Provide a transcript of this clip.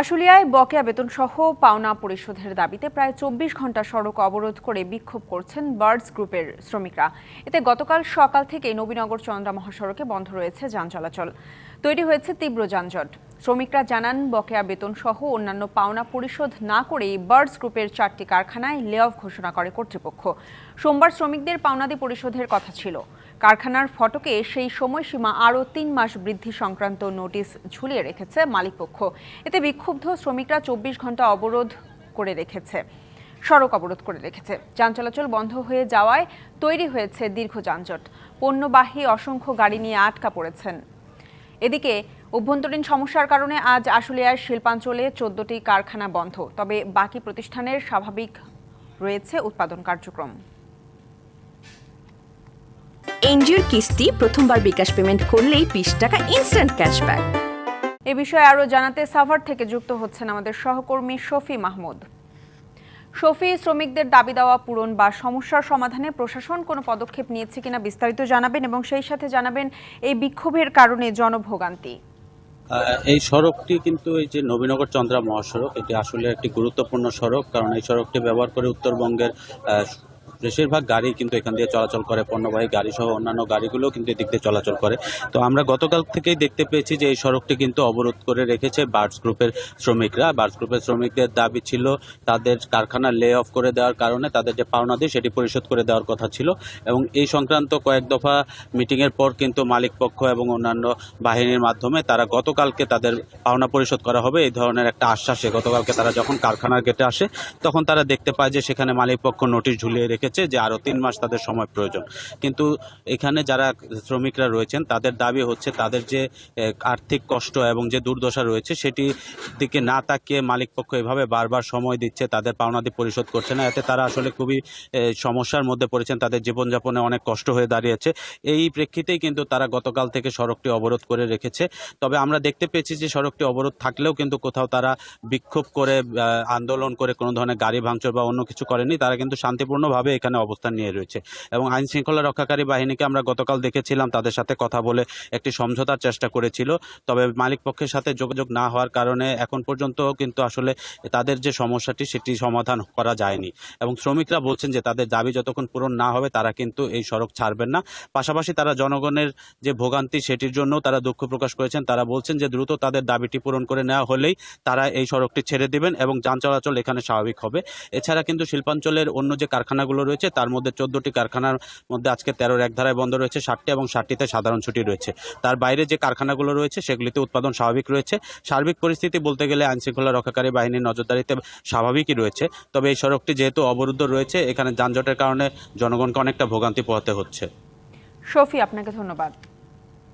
আশুলিয়ায় বকেয়া বেতন সহ পাওনা পরিশোধের দাবিতে প্রায় চব্বিশ ঘণ্টা সড়ক অবরোধ করে বিক্ষোভ করছেন বার্ডস গ্রুপের শ্রমিকরা। এতে গতকাল সকাল থেকে নবীনগর চন্দ্রা মহাসড়কে বন্ধ রয়েছে যান চলাচল। তৈরি হয়েছে তীব্র যানজট। শ্রমিকরা জানান, বকেয়া বেতন সহ অন্যান্য পাওনা পরিশোধ না করেই বার্ডস গ্রুপের চারটি কারখানায় লে অফ ঘোষণা করে কর্তৃপক্ষ। সোমবার শ্রমিকদের পাওনাদি পরিশোধের কথা ছিল। কারখানার ফটকে সেই সময়সীমা আরও তিন মাস বৃদ্ধি সংক্রান্ত নোটিশ ঝুলিয়ে রেখেছে মালিকপক্ষ। এতে বিক্ষুব্ধ শ্রমিকরা চব্বিশ ঘণ্টা অবরোধ করে রেখেছে, সড়ক অবরোধ করে রেখেছে। যান চলাচল বন্ধ হয়ে যাওয়ায় তৈরি হয়েছে দীর্ঘ যানজট। পণ্যবাহী অসংখ্য গাড়ি নিয়ে আটকা পড়েছেন। এদিকে অভ্যন্তরীণ সমস্যার কারণে আজ আশুলিয়ার শিল্পাঞ্চলে চোদ্দটি কারখানা বন্ধ। তবে বাকি প্রতিষ্ঠানের স্বাভাবিক রয়েছে উৎপাদন কার্যক্রম। এনজিওর কিস্তি প্রথমবার বিকাশ পেমেন্ট করলেই বিশ টাকা ইনস্ট্যান্ট ক্যাশব্যাক এ বিষয়ে আরও জানাতে সাভার থেকে যুক্ত হচ্ছেন আমাদের সহকর্মী শফি মাহমুদ। শফি শ্রমিকদের দাবি দেওয়া পূরণ বা সমস্যার সমাধানে প্রশাসন কোনো পদক্ষেপ নিয়েছে কিনা বিস্তারিত জানাবেন এবং সেই সাথে জানাবেন এই বিক্ষোভের কারণে জনভোগান্তি। আহ, এই সড়কটি কিন্তু এই যে নবীনগর চন্দ্রা মহাসড়ক এটি আসলে একটি গুরুত্বপূর্ণ সড়ক কারণ এই সড়কটি ব্যবহার করে উত্তরবঙ্গের আহ, বেশিরভাগ গাড়ি কিন্তু এখান দিয়ে চলাচল করে, পণ্যবাহী গাড়ি সহ অন্যান্য গাড়িগুলো কিন্তু এদিক দিয়ে চলাচল করে। তো আমরা গতকাল থেকেই দেখতে পেয়েছি যে এই সড়কটি কিন্তু অবরোধ করে রেখেছে বার্ডস গ্রুপের শ্রমিকরা। বার্ডস গ্রুপের শ্রমিকদের দাবি ছিল তাদের কারখানা লে অফ করে দেওয়ার কারণে তাদের যে পাওনা দিয়ে সেটি পরিশোধ করে দেওয়ার কথা ছিল এবং এই সংক্রান্ত কয়েক দফা মিটিংয়ের পর কিন্তু মালিক পক্ষ এবং অন্যান্য বাহিনীর মাধ্যমে তারা গতকালকে তাদের পাওনা পরিশোধ করা হবে। এই ধরনের একটা আশ্বাসে গতকালকে তারা যখন কারখানার গেটে আসে, তখন তারা দেখতে পায় যে সেখানে মালিক পক্ষ নোটিশ ঝুলিয়ে রেখেছে যে আরও তিন মাস তাদের সময় প্রয়োজন। কিন্তু এখানে যারা শ্রমিকরা রয়েছেন, তাদের দাবি হচ্ছে তাদের যে আর্থিক কষ্ট এবং যে দুর্দশা রয়েছে সেটি দিকে না তাকিয়ে মালিক পক্ষ এভাবে বারবার সময় দিচ্ছে, তাদের পাওনাদি পরিশোধ করছে না। এতে তারা আসলে খুবই সমস্যার মধ্যে পড়েছেন, তাদের জীবনযাপনে অনেক কষ্ট হয়ে দাঁড়িয়েছে। এই প্রেক্ষিতেই কিন্তু তারা গতকাল থেকে সড়কটি অবরোধ করে রেখেছে। তবে আমরা দেখতে পেয়েছি যে, সড়কটি অবরোধ থাকলেও কিন্তু কোথাও তারা বিক্ষোভ করে আন্দোলন করে কোনো ধরনের গাড়ি ভাঙচুর বা অন্য কিছু করেনি তারা কিন্তু শান্তিপূর্ণভাবে এখানে অবস্থান নিয়ে রয়েছে। এবং আইন শৃঙ্খলা রক্ষাকারী বাহিনীকে আমরা গতকাল দেখেছিলাম, তাদের সাথে কথা বলে একটি সমঝোতার চেষ্টা করেছিল। তবে মালিক পক্ষের সাথে যোগাযোগ না হওয়ার কারণে এখন পর্যন্ত কিন্তু আসলে তাদের যে সমস্যাটি, সেটি সমাধান করা যায়নি। এবং শ্রমিকরা বলছেন যে তাদের দাবি যতক্ষণ পূরণ না হবে, তারা কিন্তু এই সড়ক ছাড়বেন না। পাশাপাশি তারা জনগণের যে ভোগান্তি, সেটির জন্য তারা দুঃখ প্রকাশ করেছেন। তারা বলছেন যে দ্রুত তাদের দাবিটি পূরণ করে নেওয়া হলেই তারা এই সড়কটি ছেড়ে দেবেন এবং যান চলাচল এখানে স্বাভাবিক হবে। এছাড়া কিন্তু শিল্পাঞ্চলের অন্য যে কারখানাগুলো রয়েছে। তার মধ্যে চোদ্দটি কারখানার মধ্যে আজকে তেরোর এক ধারায় বন্ধ রয়েছে, ষাটটি এবং ষাটটিতে সাধারণ ছুটি রয়েছে। তার বাইরে যে কারখানাগুলো রয়েছে, সেগুলিতে উৎপাদন স্বাভাবিক রয়েছে। সার্বিক পরিস্থিতি বলতে গেলে আইনশৃঙ্খলা রক্ষাকারী বাহিনীর নজরদারিতে স্বাভাবিকই রয়েছে। তবে এই সড়কটি যেহেতু অবরুদ্ধ রয়েছে, এখানে যানজটের কারণে জনগণকে অনেকটা ভোগান্তি পোহাতে হচ্ছে। শফি, আপনাকে ধন্যবাদ।